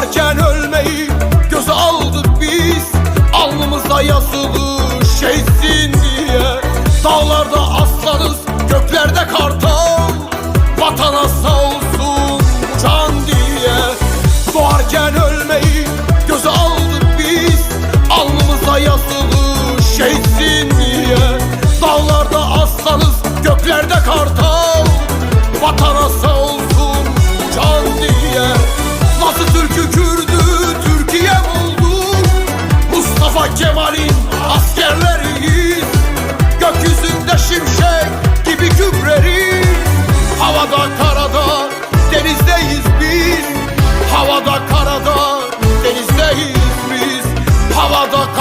Yaşarken ölmeyi göze aldık biz. Alnımıza yazılı şeysin diye. Dağlarda aslanız göklerde kartal. Vatana sağ olsun. Havada karada. Denizdeyiz biz Havada karada. Denizdeyiz biz Havada karada